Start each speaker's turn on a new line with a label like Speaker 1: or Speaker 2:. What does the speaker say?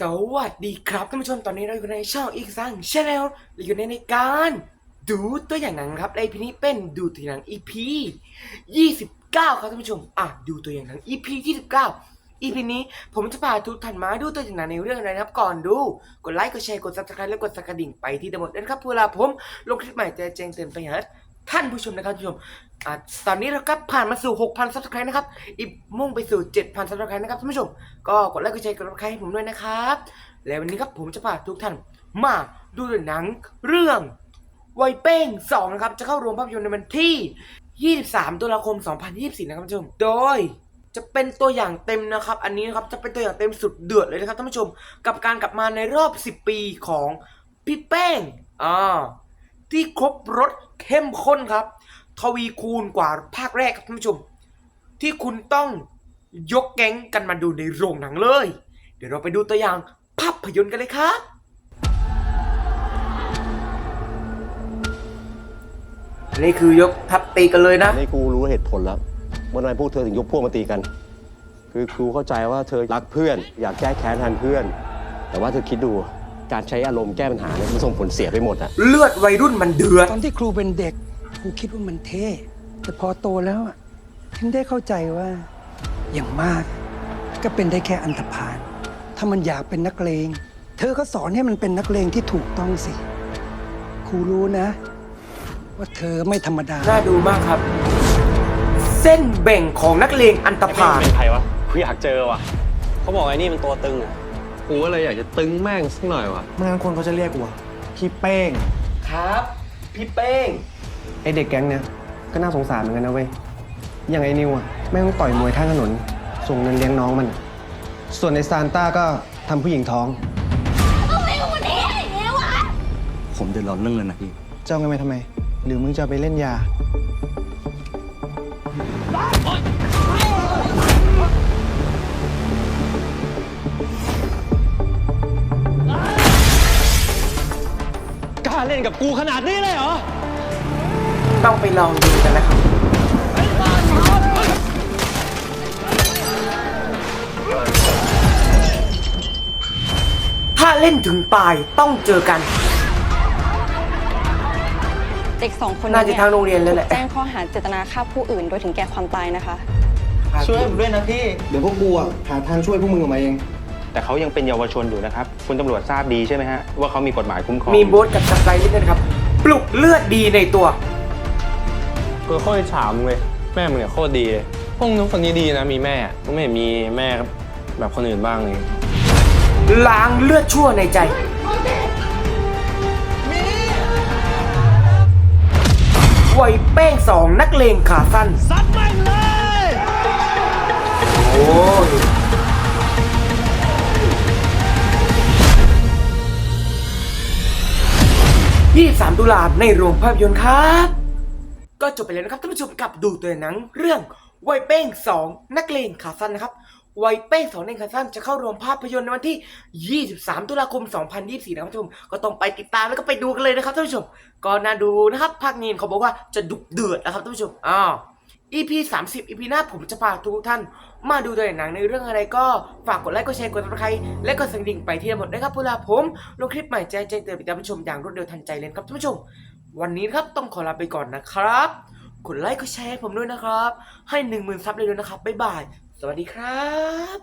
Speaker 1: สวัสดีครับท่านผู้ชมตอนนี้เราอยู่ในช่องอีกซังชาแนลเราอยู่ในในการดูตัวอย่างหนังครับในพีนี้เป็นดูตัวอย่างหนัง EP 29 ครับท่านผู้ชมอะดูตัวอย่างหนัง EP 29 EP นี้ผมจะพาทุกท่านมาดูตัวอย่างหนังในเรื่องอะไรนะครับ ก่อนดูกดไลค์กดแชร์กด subscribe และกดสั่นกระดิ่งไปที่ทั้งหมดนะครับเวลาผมลงคลิปใหม่จะแจ้งเตือนไปหา ท่านผู้ชมนะครับท่านผู้ชมอะตอนนี้เราก็ผ่านมาสู่ 6,000 subscribe นะครับ อีกมุ่งไปสู่ 7,000 subscribe นะครับท่านผู้ชม ก็กดไลค์ กดแชร์ กดติดตามให้ผมด้วยนะครับ และวันนี้ครับผมจะพาทุกท่านมาดูหนังเรื่องไวเป้ง 2 นะครับ จะเข้าโรงภาพยนตร์ในวันที่ 23 ตุลาคม 2024 นะครับท่านผู้ชม โดยจะเป็นตัวอย่างเต็มนะครับ อันนี้นะครับจะเป็นตัวอย่างเต็มสุดเดือดเลยนะครับท่านผู้ชม กับการกลับมาในรอบ 10 ปีของพี่แป้ง อ่า ที่ครบรถเข้มข้นครับ ทวีคูณกว่าภาคแรกครับท่านผู้ชม ที่คุณต้องยกแก๊งกันมาดูในโรงหนังเลย เดี๋ยวเราไปดูตัวอย่างภาพยนตร์กันเลยครับ นี่คือยกทัพตีกันเลยนะ
Speaker 2: นี่กูรู้เหตุผลแล้วว่าทำไมพวกเธอถึงยกพวกมาตีกัน คือครูเข้าใจว่าเธอรักเพื่อน อยากแก้แค้นแทนเพื่อน แต่ว่าเธอคิดดู การใช้อารมณ์แก้ปัญหาเนี่ยมันส่งผลเสียไปหมดอะ
Speaker 1: เลือดวัยรุ่นมันเดือด
Speaker 3: ตอนที่ครูเป็นเด็กครูคิดว่ามันเท่ แต่พอโตแล้วอะถึงได้เข้าใจว่าอย่างมาก ก็เป็นได้แค่อันธพาลถ้ามันอยากเป็นนักเลง เธอก็สอนให้มันเป็นนักเลงที่ถูกต้องสิ ครูรู้นะ ว่าเธอไม่ธรรมดา
Speaker 1: น่าดูมากครับ เส้นแบ่งของนักเลงอันตพาล
Speaker 2: เป็นใครวะกูอยากเจอว่ะเขาบอกไอ้นี่มันตัวตึงอะ
Speaker 4: กูก็เลยอยากจะตึงแม่งสักหน่อยว่ะ
Speaker 5: ไม่งั้นคนเขาจะเรียกกูว่าพี่เป้ง
Speaker 1: ครับ พี่เป้ง
Speaker 5: ไอเด็กแก๊งเนี้ยก็น่าสงสารเหมือนกันนะเว้ย อย่างไอ้นิวอะแม่งต่อยมวยข้างถนน ส่งเงินเลี้ยงน้องมันอะส่วนไอซานต้าก็ทำผู้หญิงท้อง
Speaker 6: ผมเดือดร้อนเรื่องเงินนะพี่
Speaker 5: เจ้าเงินไปทำไม หรือมึงจะเอาไปเล่นยา
Speaker 2: เล่นกับกูขนาดนี้เลยเหรอ
Speaker 1: ต้องไปลองดูกันนะครับ ถ้าเล่นถึงตายต้องเจอกัน
Speaker 7: เด็กสองคน
Speaker 1: น่า
Speaker 7: นี้
Speaker 1: จะทางโรงเรียนเลยแหละ
Speaker 7: แจ้งข้อหาเจตนาฆ่าผู้อื่นโดยถึงแก่ความตายนะคะ
Speaker 5: ช่วยผมด้วยนะพี่ เดี๋ยวพวกกูอะหาทางช่วยพวกมึงออกมาเอง
Speaker 8: แต่เขายังเป็นเยาวชนอยู่นะครับคุณตำรวจทราบดีใช่ไหมฮะว่าเขามีกฎหมายคุ้มครอง
Speaker 1: มีโบสกับสไลด์นิดนึงครับ ปลุกเลือดดีในตัว
Speaker 4: กูโคตรอิจฉามึงเลยแม่มึงเนี่ยโคตรดีเลยพวกนุ๊กคนนี้ดีนะมีแม่มึงไม่เห็นมีแม่แบบคนอื่นบ้างเลย
Speaker 1: ล้างเลือดชั่วในใจไวเป้งสองนักเลงขาสั้น ซัดแม่งเลย โอ้ย ตุลาในโรงภาพยนตร์ครับ ก็จบไปแล้วนะครับท่านผู้ชมกับดูตัวหนังเรื่องไวเป้ง 2 นักเลงขาสั้นนะครับไวเป้ง2นักเลงขาสั้นจะเข้าโรงภาพยนตร์ในวันที่ 23 ตุลาคม 2024 นะครับท่านผู้ชม ก็ต้องไปติดตามแล้วก็ไปดูกันเลยนะครับท่านผู้ชม ก็น่าดูนะครับ ภาคนี้เขาบอกว่าจะดุเดือดนะครับท่านผู้ชม อ้าว EP 30 EP หน้าผมจะพาทุกท่าน มาดูตัวอย่างหนังในเรื่องอะไรก็ฝากกดไลค์กดแชร์กดติดตามและกดสั่นดิ่งไปที่ทั้งหมดนะครับเวลาผมลงคลิปใหม่จะแจ้งเตือนไปตามผู้ชมอย่างรวดเร็วทันใจเลยครับท่านผู้ชม วันนี้ครับต้องขอลาไปก่อนนะครับกดไลค์กดแชร์ให้ผมด้วยนะครับ ให้หนึ่งหมื่นซับเลยด้วยนะครับบ๊ายบาย สวัสดีครับ